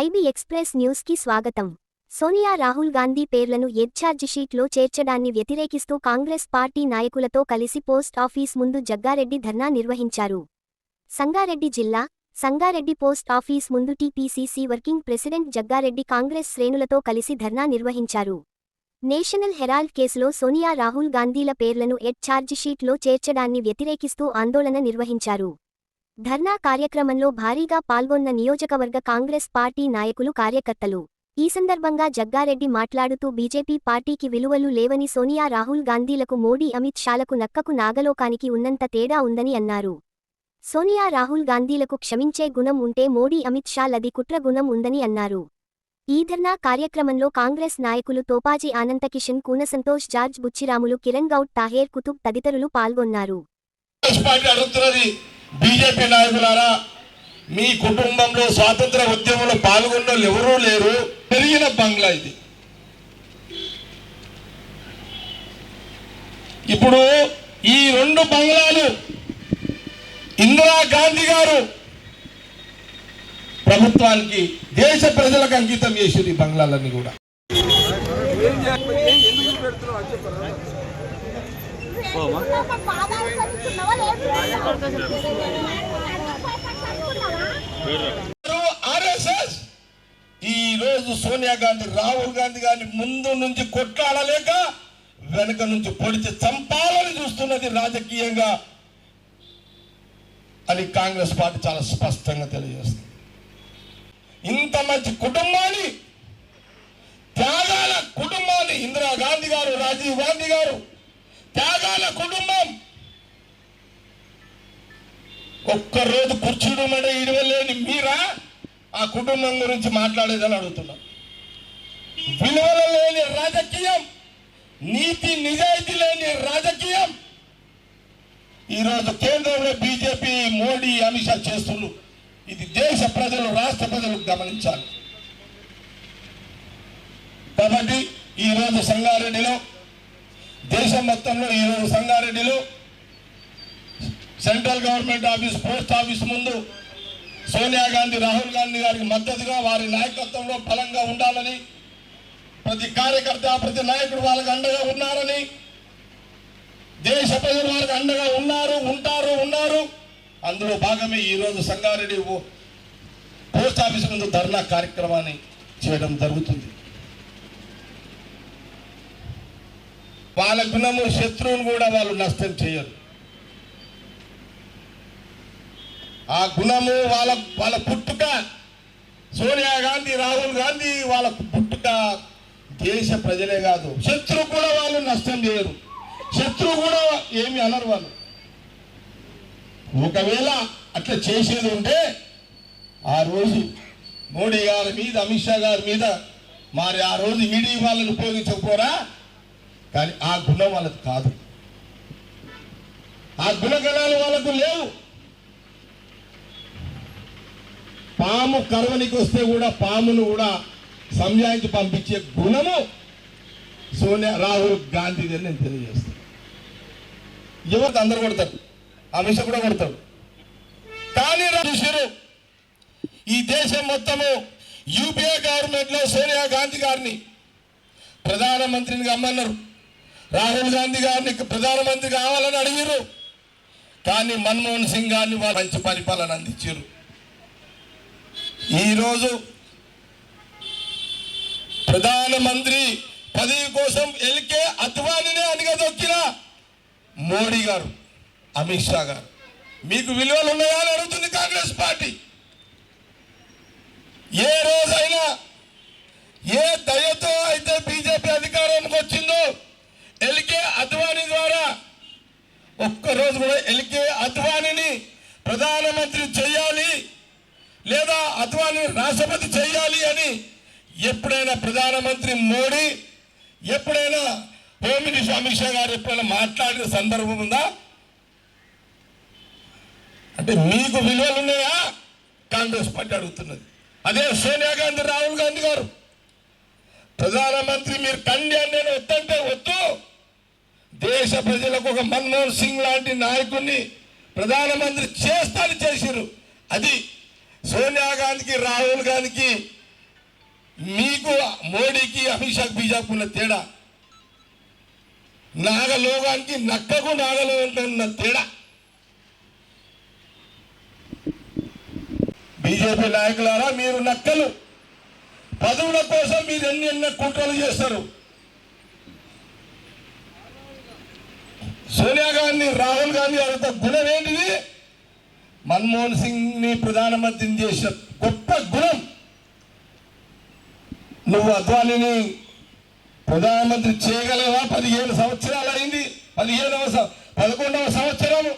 IB express న్యూస్కి స్వాగతం. సోనియా రాహుల్ గాంధీ పేర్లను ఎడ్ఛార్జ్ షీట్లో చేర్చడాన్ని వ్యతిరేకిస్తూ కాంగ్రెస్ పార్టీ నాయకులతో కలిసి పోస్ట్ ఆఫీస్ ముందు జగ్గారెడ్డి ధర్నా నిర్వహించారు. సంగారెడ్డి జిల్లా సంగారెడ్డి పోస్ట్ ఆఫీస్ ముందు TPCC working president Jaggareddy Congress శ్రేణులతో కలిసి ధర్నా నిర్వహించారు. నేషనల్ హెరాల్డ్ కేసులో సోనియా రాహుల్ గాంధీల పేర్లను ఎడ్ ఛార్జిషీట్లో చేర్చడాన్ని వ్యతిరేకిస్తూ ఆందోళన నిర్వహించారు. ధర్నా కార్యక్రమంలో భారీగా పాల్గొన్న నియోజకవర్గ కాంగ్రెస్ పార్టీ నాయకులు కార్యకర్తలు. ఈ సందర్భంగా జగ్గారెడ్డి మాట్లాడుతూ బీజేపీ పార్టీకి విలువలు లేవని సోనియా రాహుల్ గాంధీలకు మోడీ అమిత్ షాలకు నక్కకు నాగలోకానికి ఉన్నంత తేడా ఉందని అన్నారు. సోనియా రాహుల్ గాంధీలకు క్షమించే గుణం ఉంటే మోడీ అమిత్ షాలది కుట్ర గుణం ఉందని అన్నారు. ఈ ధర్నా కార్యక్రమంలో కాంగ్రెస్ నాయకులు తోపాజీ ఆనంతకిషన్ కూనసంతోష్ జార్జ్ బుచ్చిరాములు కిరణ్ గౌడ్ తాహేర్ కుతుబ్ తదితరులు పాల్గొన్నారు. బీజేపీ నాయకులారా మీ కుటుంబంలో స్వాతంత్ర ఉద్యమంలో పాల్గొన్న ఎవరూ లేరు. పెరిగిన బంగ్లా ఇది. ఇప్పుడు ఈ రెండు బంగ్లాలు ఇందిరా గాంధీ గారు ప్రభుత్వానికి దేశ ప్రజలకు అంకితం చేసారు ఈ బంగ్లాలన్నీ కూడా. ఈ రోజు సోనియా గాంధీ రాహుల్ గాంధీ గారిని ముందు నుంచి కొట్లాడలేక వెనక నుంచి పొడిచి చంపాలని చూస్తున్నది రాజకీయంగా అని కాంగ్రెస్ పార్టీ చాలా స్పష్టంగా తెలియజేస్తుంది. ఇంత మంచి కుటుంబాన్ని త్యాగాల కుటుంబాన్ని ఇందిరా గాంధీ గారు రాజీవ్ గాంధీ గారు త్యాగాల కుటుంబం ఒక్కరోజు కూర్చుడు మడ ఇడవలేని మీరా ఆ కుటుంబం గురించి మాట్లాడేదని అడుగుతున్నా. విలువలు లేని రాజకీయం నీతి నిజాయితీ లేని రాజకీయం. ఈరోజు కేంద్రంలో బీజేపీ మోడీ అమిత్ షా చేస్తున్నారు. ఇది దేశ ప్రజలు రాష్ట్ర ప్రజలు గమనించాలి. కాబట్టి ఈరోజు సంగారెడ్డిలో దేశం మొత్తంలో ఈరోజు సంగారెడ్డిలో central government office post office ముందు సోనియా గాంధీ రాహుల్ గాంధీ గారికి మద్దతుగా వారి నాయకత్వంలో బలంగా ఉండాలని ప్రతి కార్యకర్త ప్రతి నాయకుడు వాళ్ళకి అండగా ఉన్నారని దేశ ప్రజలు వారికి అండగా ఉన్నారు ఉంటారు ఉన్నారు. అందులో భాగమే ఈరోజు సంగారెడ్డి ఓ- పోస్ట్ ఆఫీస్ ముందు ధర్నా కార్యక్రమాన్ని చేయడం జరుగుతుంది. వాళ్ళ గుణము శత్రువును కూడా వాళ్ళు నష్టం చేయరు. ఆ గుణము వాళ్ళ వాళ్ళ పుట్టుక. సోనియా గాంధీ రాహుల్ గాంధీ వాళ్ళ పుట్టుక దేశ ప్రజలే కాదు. శత్రువు కూడా వాళ్ళు నష్టం చేయరు. శత్రువు కూడా ఏమి అనరు వాళ్ళు. ఒకవేళ అట్లా చేసేది ఉంటే ఆ రోజు మోడీ గారి మీద అమిత్ షా గారి మీద మరి ఆ రోజు ఈడీ వాళ్ళని ఉపయోగించకపోరా? కానీ ఆ గుణం వాళ్ళకి కాదు. ఆ గుణగణాలు వాళ్ళకు లేవు. పాము కరవనికి వస్తే కూడా పామును కూడా సంజాయించి పంపించే గుణము సోనియా రాహుల్ గాంధీది అని నేను తెలియజేస్తాను. యువత అందరు కొడతారు? అమిత్ కూడా కొడతాడు. కానీ చూసారు ఈ దేశం మొత్తము యూపీఏ గవర్నమెంట్లో సోనియా గాంధీ గారిని ప్రధానమంత్రిని కమ్మన్నారు రాహుల్ గాంధీ గారిని ప్రధానమంత్రి కావాలని అడిగారు కానీ మన్మోహన్ సింగ్ గారిని వాళ్ళు మంచి పరిపాలన అందించారు. ఈరోజు ప్రధానమంత్రి పదవి కోసం ఎల్కే అద్వానినే అణిగదొక్కిన మోడీ గారు అమిత్ షా గారు. మీకు విలువలు ఉన్నాయా అని అడుగుతుంది కాంగ్రెస్ పార్టీ. ఏ రోజైనా ఏ దయతో అయితే బీజేపీ అధికారానికి వచ్చిందో ఎల్కే అద్వానీ ద్వారా ఒక్కరోజు కూడా ఎల్కే అద్వానీని ప్రధానమంత్రి చేయాలి లేదా అద్వానీ రాష్ట్రపతి చేయాలి అని ఎప్పుడైనా ప్రధానమంత్రి మోడీ ఎప్పుడైనా హోమ్ మినిస్టర్ అమిత్ షా గారు ఎప్పుడైనా మాట్లాడిన సందర్భం ఉందా? అంటే మీకు విలువలు ఉన్నాయా? కాంగ్రెస్ పార్టీ అడుగుతున్నది. అదే సోనియా గాంధీ రాహుల్ గాంధీ గారు. ప్రధానమంత్రి మీరు కండి అని నేను వద్దంటే వద్దు. దేశ ప్రజలకు ఒక మన్మోహన్ సింగ్ లాంటి నాయకుడిని ప్రధానమంత్రి చేస్తాను చేసిరు అది సోనియా గాంధీకి రాహుల్ గాంధీకి మీకు మోడీకి అమిత్ షాకి బీజేపీ ఉన్న తేడా. నాగలోగానికి నక్కకు నాగలోగానికి ఉన్న తేడా. బీజేపీ నాయకులారా మీరు నక్కలు. పదవుల కోసం మీరు ఎన్ని ఎన్ని కుట్రలు చేస్తారు? సోనియా గాంధీ రాహుల్ గాంధీ అంత గుణం ఏంటిది? మన్మోహన్ సింగ్ని ప్రధానమంత్రిని చేసిన గొప్ప గుణం నువ్వు అద్వానీని ప్రధానమంత్రి చేయగలవా? పదిహేను సంవత్సరాలు అయింది. పదిహేనవ పదకొండవ సంవత్సరము.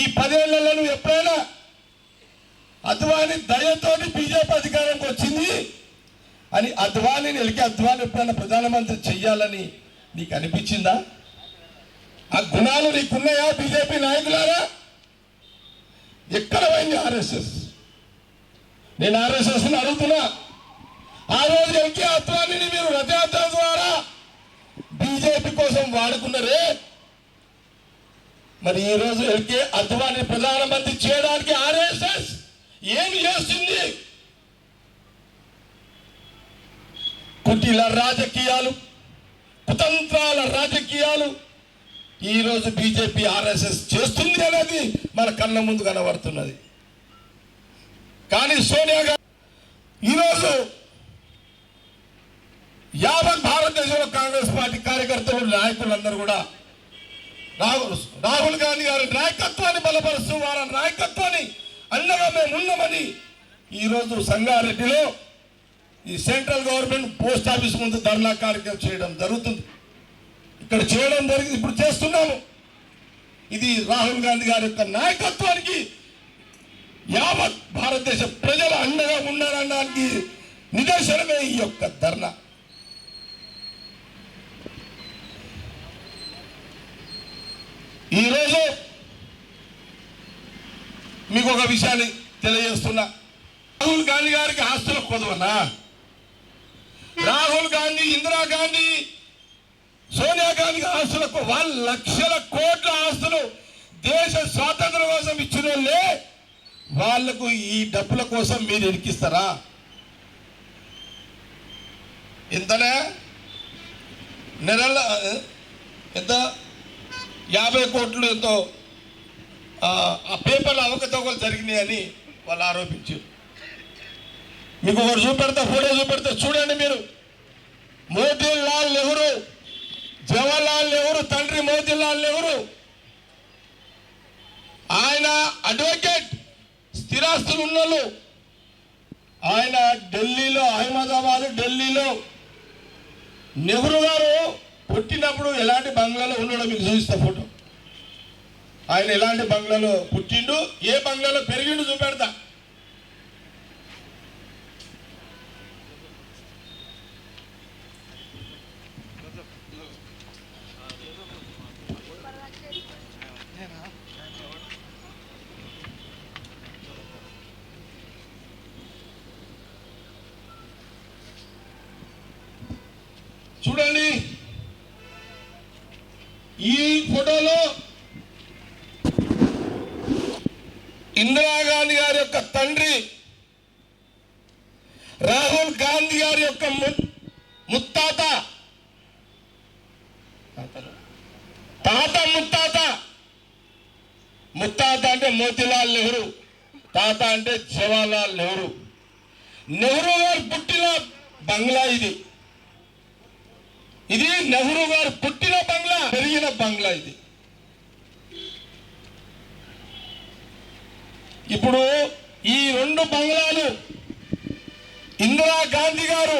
ఈ పదేళ్ళలో నువ్వు ఎప్పుడైనా అద్వాని దయతోటి బీజేపీ అధికారంకి వచ్చింది? అని అద్వానీని ఎలికి అద్వాని ఎప్పుడైనా ప్రధానమంత్రి చెయ్యాలని నీకు అనిపించిందా? ఆ గుణాలు నీకున్నాయా బీజేపీ నాయకులారా? ఎక్కడ పోయింది ఆర్ఎస్ఎస్? నేను ఆర్ఎస్ఎస్ అడుగుతున్నా. ఆ రోజు ఎల్కే అత్వాన్ని మీరు రథయాత్ర ద్వారా బీజేపీ కోసం వాడుకున్నారే? మరి ఈ రోజు ఎల్కే అద్వాని ప్రధానమంత్రి చేయడానికి ఆర్ఎస్ఎస్ ఏమి చేస్తుంది? కుటిల రాజకీయాలు కుతంత్రాల రాజకీయాలు ఈ రోజు బీజేపీ ఆర్ఎస్ఎస్ చేస్తుంది అనేది మన కళ్ళ ముందు కనబడుతున్నది. కానీ సోనియా గాంధీ ఈరోజు యావత్ భారతదేశంలో కాంగ్రెస్ పార్టీ కార్యకర్తలు నాయకులందరూ కూడా రాహుల్ రాహుల్ గాంధీ గారి నాయకత్వాన్ని బలపరుస్తూ వారి నాయకత్వాన్ని అండగా మేము ఉన్నామని ఈరోజు సంగారెడ్డిలో ఈ సెంట్రల్ గవర్నమెంట్ పోస్ట్ ఆఫీస్ ముందు ధర్నా కార్యక్రమం చేయడం జరుగుతుంది. ఇక్కడ చేయడం జరిగింది ఇప్పుడు చేస్తున్నాము. ఇది రాహుల్ గాంధీ గారి యొక్క నాయకత్వానికి యావత్ భారతదేశ ప్రజలు అండగా ఉన్నారనడానికి నిదర్శనమే ఈ యొక్క ధర్నా. ఈరోజు మీకు ఒక విషయాన్ని తెలియజేస్తున్నా. రాహుల్ గాంధీ గారికి ఆస్తుల కొదవనా? రాహుల్ గాంధీ ఇందిరాగాంధీ సోనియా గాంధీ ఆస్తులకు వాళ్ళ లక్షల కోట్ల ఆస్తులు దేశ స్వాతంత్రం కోసం ఇచ్చిన వాళ్ళే వాళ్ళకు ఈ డబ్బుల కోసం మీరు ఇరికిస్తారా? ఇంతనే నెలల ఎంత? యాభై కోట్లు ఎంతో ఆ ఆ అవకతవకలు జరిగినాయని వాళ్ళు ఆరోపించారు. మీకు ఒకటి చూపెడతా ఫోటో చూపెడతా చూడండి మీరు. మోతీలాల్ నెహ్రూ జవహర్లాల్ నెహ్రూ తండ్రి మోతీలాల్ నెహ్రూ ఆయన అడ్వకేట్ ఆస్తులు ఉన్నోళ్ళు. ఆయన ఢిల్లీలో అహ్మదాబాద్ ఢిల్లీలో. నెహ్రూ గారు పుట్టినప్పుడు ఎలాంటి బంగ్లాలో ఉన్నాడో మీకు చూపిస్తా ఫోటో. ఆయన ఎలాంటి బంగ్లాలో పుట్టిండు ఏ బంగ్లాలో పెరిగిండు చూపెడతా. చూడండి. ఈ ఫోటోలో ఇందిరాగాంధీ గారి యొక్క తండ్రి రాహుల్ గాంధీ గారి యొక్క ముత్తాత. తాత ముత్తాత. ముత్తాత అంటే మోతీలాల్ నెహ్రూ. తాత అంటే జవహర్లాల్ నెహ్రూ. నెహ్రూ గారు పుట్టిన బంగ్లా ఇది. ఇది నెహ్రూ గారు పుట్టిన బంగ్లా పెరిగిన బంగ్లా ఇది. ఇప్పుడు ఈ రెండు బంగ్లాలు ఇందిరా గాంధీ గారు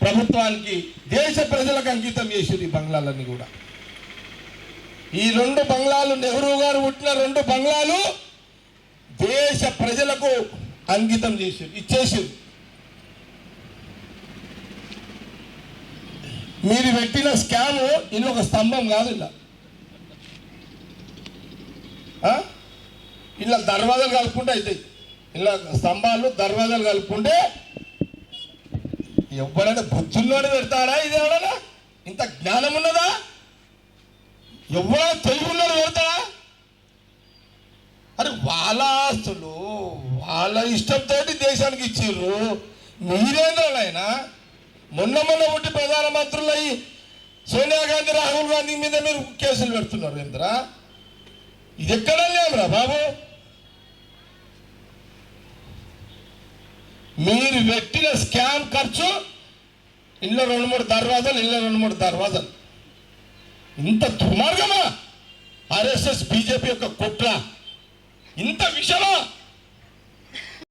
ప్రభుత్వానికి దేశ ప్రజలకు అంకితం చేసింది ఈ బంగ్లాలన్నీ కూడా. ఈ రెండు బంగ్లాలు నెహ్రూ గారు పుట్టిన రెండు బంగ్లాలు దేశ ప్రజలకు అంకితం చేసింది ఇచ్చేసింది మీరు పెట్టిన స్కామ్ ఇల్లు ఒక స్తంభం కాదు ఇలా. ఇలా దర్వాజాలు కలుపుకుంటే అవుతాయి ఇలా స్తంభాలు దర్వాజాలు కలుపుకుంటే ఎవడైనా బుద్ధుల్లోనే పెడతాడా ఇది ఎవడైనా? ఇంత జ్ఞానం ఉన్నదా? ఎవరైనా తెలివి ఉన్నది పెడతాడా? అరే వాళ్ళ ఆస్తులు వాళ్ళ ఇష్టంతో దేశానికి ఇచ్చిర్రు. మీరేంద్ర ఆయన మొన్న మొన్న పుట్టి ప్రధానమంత్రులు అయ్యి సోనియా గాంధీ రాహుల్ గాంధీ మీద మీరు కేసులు పెడుతున్నారు ఇంద్ర. ఇది ఎక్కడ లేవురా బాబు? మీరు పెట్టిన స్కామ్ ఖర్చు ఇళ్ళ రెండు మూడు దర్వాజాలు ఇళ్ళ రెండు మూడు దర్వాజాలు. ఇంత దుర్మార్గమా? ఆర్ఎస్ఎస్ బీజేపీ యొక్క కుట్ర. ఇంత విషమా?